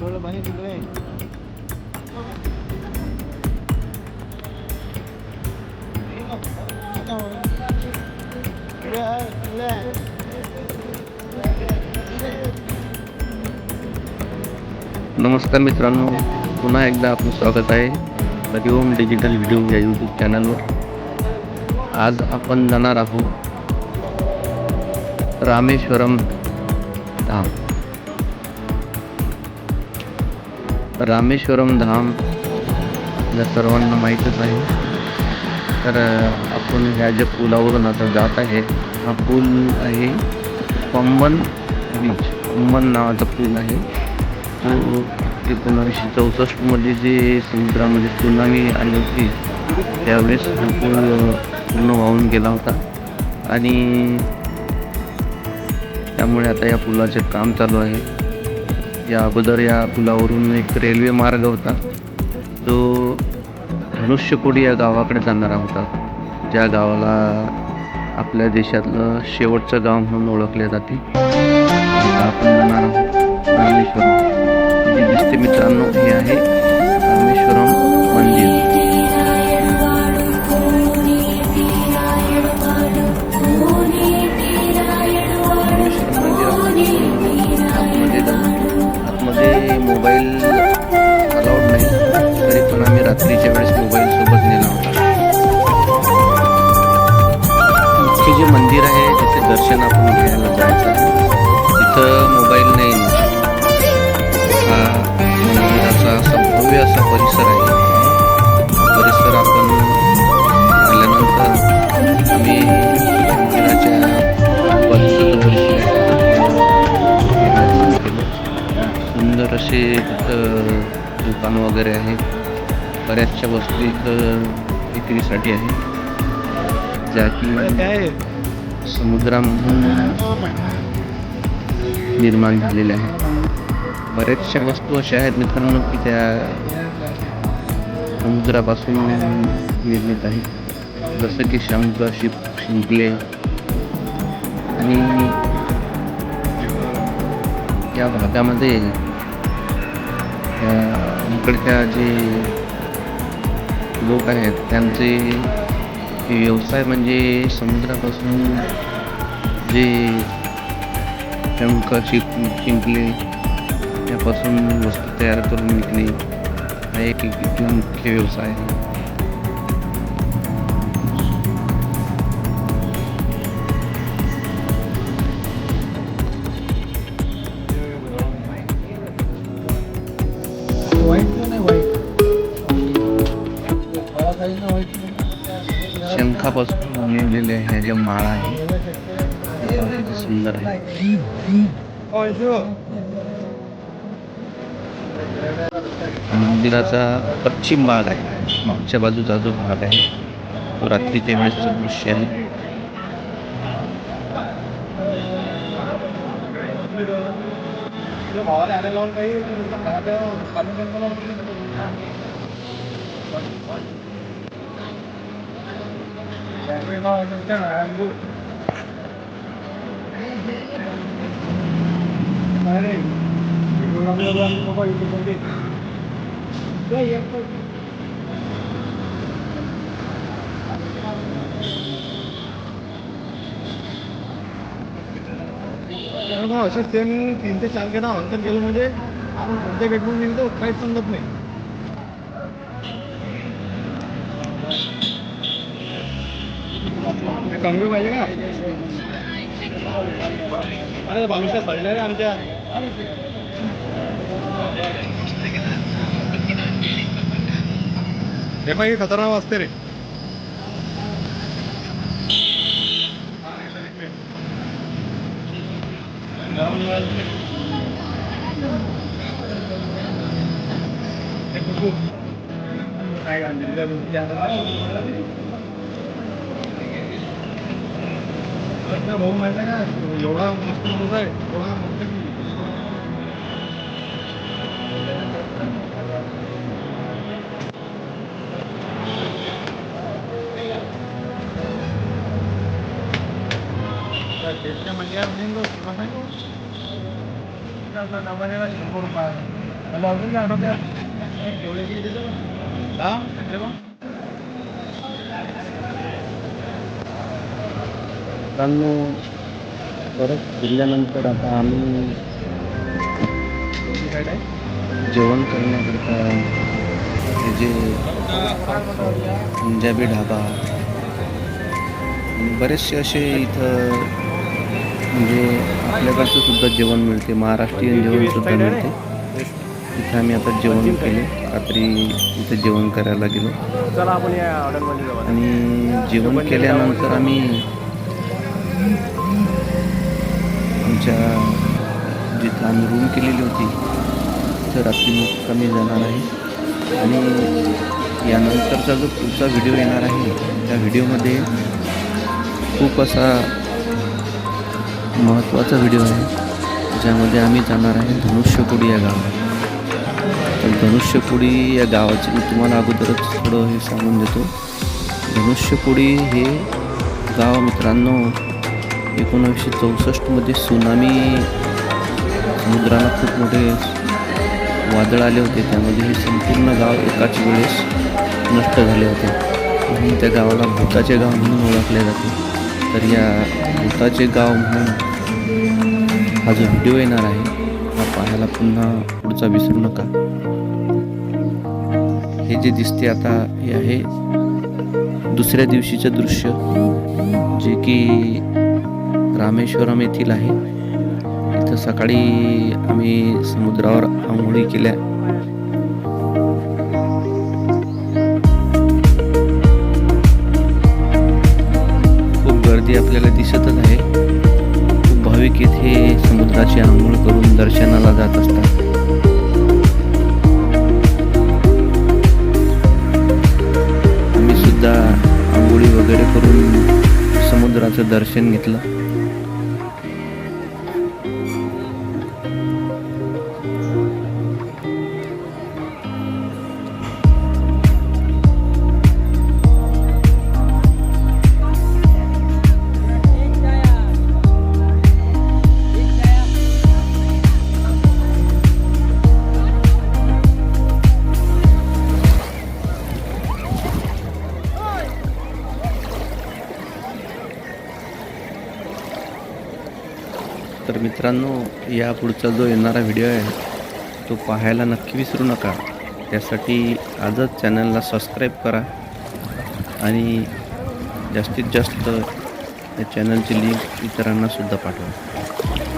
थोडं पाणी तिकडे नमस्कार मित्रांनो पुन्हा एकदा आपलं स्वागत आहे हरिओम डिजिटल व्हिडिओ या यूट्यूब चॅनलवर आज आपण जाणार आहोत रामेश्वरम धाम. रामेश्वरम धाम या सर्वांना माहीतच आहे. तर आपण ह्या ज्या पुलावरून आता जात आहे हा पूल आहे पंबन बीच पंबन नावाचा पूल आहे. तो एकोणावीसशे चौसष्टमध्ये जे समुद्रामध्ये सुनामी आली होती त्यावेळेस हा पूल पूर्ण वाहून गेला होता. आणि त्यामुळे आता या पुलाचे काम चालू आहे. या अगोदर या पुलावरून एक रेल्वे मार्ग होता. जो धनुष्यकोडी या गावाकडे जाणारा होता. ज्या गावाला आपल्या देशातलं शेवटचं गाव म्हणून ओळखले जाते. आपण जाणार दिसते मित्रांनो हे आहे हे जे मंदिर आहे तिथे दर्शन आपण घ्यायला जायचं. तिथं मोबाईल नाही. हा मंदिराचा असा भव्य असा परिसर आहे. परिसर आपण आल्यानंतर आम्ही मंदिराच्या परिसर सुंदर असे तिथं दुकान वगैरे आहे. बऱ्याचशा वस्तू इथं विक्रीसाठी आहे. काय समुद्रामधून निर्माण झालेल्या आहेत बऱ्याचशा वस्तू अशा आहेत मित्रांनो की त्या समुद्रापासून निर्मित आहेत. जसं की शंख शिप शिंपले. आणि या भागामध्ये इकडच्या जे लोक आहेत त्यांचे व्यवसाय म्हणजे समुद्रापासून जे शंख चिप शिंपले यापासून वस्तू तयार करून विकणे हा एक इथला मुख्य व्यवसाय आहे. पंखापासून बनवलेले ह्या ज्या माळा आहे सुंदर आहे. मंदिराचा पश्चिम भाग आहे मागच्या बाजूचा जो भाग आहे तो रात्रीच्या वेळेसचं दृश्य आहे. भावाला आले लावून काही पाणी असे सेम तीन ते चार गेला अंतर गेलं म्हणजे आपण कोणत्या गेटवर निघतो काहीच समजत नाही कमी पाहिजे का? अरे बावीसला सडल्या रे आमच्या. हे पण खतरनाक असते रे. काय 그냥 먹으면 생각 요가하고 먹는 살 요가하고 먹는 Esta mañana vengo, ¿qué pasa? No, no, no, manera de informar. A la orilla, no te... ¿Ah? ¿Te मित्रांनो परत फिरल्यानंतर आता आम्ही जेवण करण्याकरता हे जे पंजाबी ढाबा आणि बरेचसे असे इथं म्हणजे आपल्याकडचं सुद्धा जेवण मिळते महाराष्ट्रीयन जेवण सुद्धा मिळते. तिथं आम्ही आता जेवण केले रात्री इथं जेवण करायला गेलो. आणि जेवण केल्यानंतर आम्ही आमच्या जिथं आम्ही रूम केलेली होती तर रात्री कमी जाणार आहे. आणि यानंतरचा जो पुढचा व्हिडिओ येणार आहे त्या व्हिडिओमध्ये खूप असा महत्त्वाचा व्हिडिओ आहे ज्यामध्ये आम्ही जाणार आहे धनुष्यकोडी या गावात. तर धनुष्यकोडी या गावाचं मी तुम्हाला अगोदरच थोडं हे सांगून देतो. धनुष्यकोडी हे गाव मित्रांनो एकोणावीसशे चौसष्टमध्ये सुनामी समुद्राला खूप मोठे वादळ आले होते. त्यामध्ये हे संपूर्ण गाव एकाच वेळेस नष्ट झाले होते. म्हणून त्या गावाला भूताचे गाव म्हणून ओळखले जाते. तर या भूताचे गाव म्हणून हा जो व्हिडिओ येणार आहे हा पाहायला पुन्हा पुढचा विसरू नका. हे जे दिसते आता हे आहे दुसऱ्या दिवशीचं दृश्य जे की रामेश्वरम येथील आहे. इथं सकाळी आम्ही समुद्रावर आंघोळी केल्या. खूप गर्दी आपल्याला दिसतच आहे. खूप भाविक येथे समुद्राची आंघोळ करून दर्शनाला जात असतात. आम्ही सुद्धा आंघोळी वगैरे करून समुद्राचं दर्शन घेतलं. तर मित्रांनो या पुढचा जो येणारा व्हिडिओ आहे तो पाहायला नक्की विसरू नका. त्यासाठी आजच चॅनलला सबस्क्राईब करा आणि जास्तीत जास्त या चॅनलची लिंक इतरांनासुद्धा पाठवा.